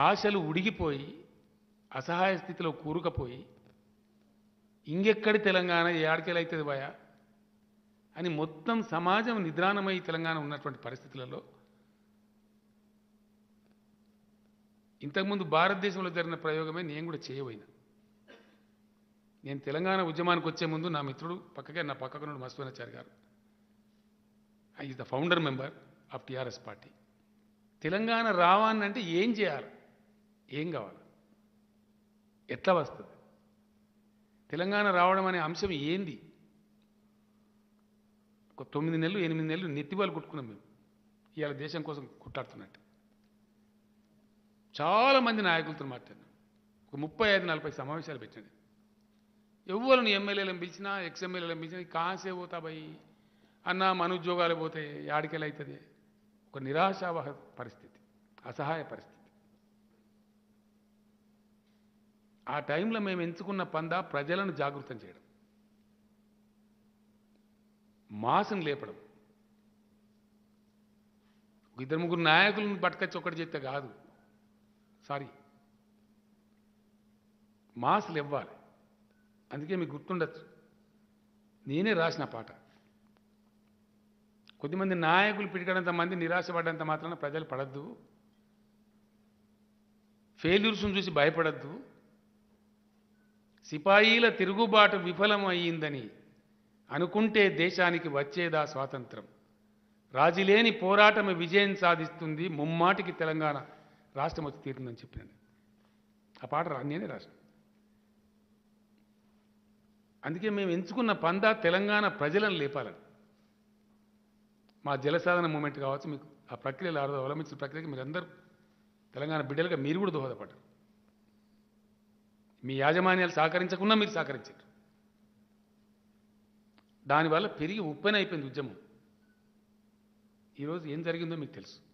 ఆశలు ఉడిగిపోయి అసహాయ స్థితిలో కూరుకపోయి ఇంకెక్కడి తెలంగాణ ఏడికెళ్ళైతుంది భయ అని మొత్తం సమాజం నిద్రాణమై తెలంగాణ ఉన్నటువంటి పరిస్థితులలో ఇంతకుముందు భారతదేశంలో జరిగిన ప్రయోగమే నేను కూడా చేయబోయినా. నేను తెలంగాణ ఉద్యమానికి వచ్చే ముందు నా మిత్రుడు పక్కకే నా పక్కకునుడు మస్వనాచారి గారు. Is the founder member of TRS party Telangana రావాలంటే ఏం చేయాలి? ఏం కావాలి? ఎట్లా వస్తుంది? తెలంగాణ రావడం అనే అంశం ఏంది? ఒక తొమ్మిది నెలలు ఎనిమిది నెలలు నెత్తివాళ్ళు కొట్టుకున్నాం మేము. ఇవాళ దేశం కోసం కొట్లాడుతున్నట్టు చాలా మంది నాయకులతో మాట్లాడినాం. ఒక ముప్పై ఐదు నలభై సమావేశాలు పెట్టండి ఎవరిని ఎమ్మెల్యేలను పిలిచినా ఎక్స్ఎమ్మెల్యేలను పిలిచినా కాసే పోతా పోయి అన్న మన ఉద్యోగాలు పోతే యాడికెళ్ళి అవుతుంది ఒక నిరాశావహ పరిస్థితి అసహాయ పరిస్థితి. ఆ టైంలో మేము ఎంచుకున్న పందా ప్రజలను జాగృతం చేయడం. మాసం లేపడం. ఇద్దరు ముగ్గురు నాయకులను పట్టుకొచ్చి ఒకటి చెప్తే కాదు. సారీ. మాసులు ఇవ్వాలి. అందుకే మీకు గుర్తుండొచ్చు. నేనే రాసిన పాట. కొద్దిమంది నాయకులు పిడికడంత మంది నిరాశపడ్డంత మాత్రాన ప్రజలు పడద్దు. ఫెయిల్యూర్స్ను చూసి భయపడద్దు. సిపాయిల తిరుగుబాటు విఫలం అయ్యిందని అనుకుంటే దేశానికి వచ్చేదా స్వాతంత్రం. రాజీలేని పోరాటమే విజయం సాధిస్తుంది ముమ్మాటికి తెలంగాణ రాష్ట్రం వచ్చి తీరుందని చెప్పినాను ఆ పాట రా- నేనే రాసిన. అందుకే మేము ఎంచుకున్న పందా తెలంగాణ ప్రజలను లేపాలని. మా జలసాధన మూమెంట్ కావచ్చు మీకు ఆ ప్రక్రియలో ఆ అవలంబించిన ప్రక్రియకి మీరందరూ తెలంగాణ బిడ్డలుగా మీరు కూడా దోహదపడ్డారు. మీ యాజమాన్యాలు సహకరించకుండా మీరు సహకరించారు. దానివల్ల పెరిగి ఉప్పెన అయిపోయింది ఉద్యమం. ఈరోజు ఏం జరిగిందో మీకు తెలుసు.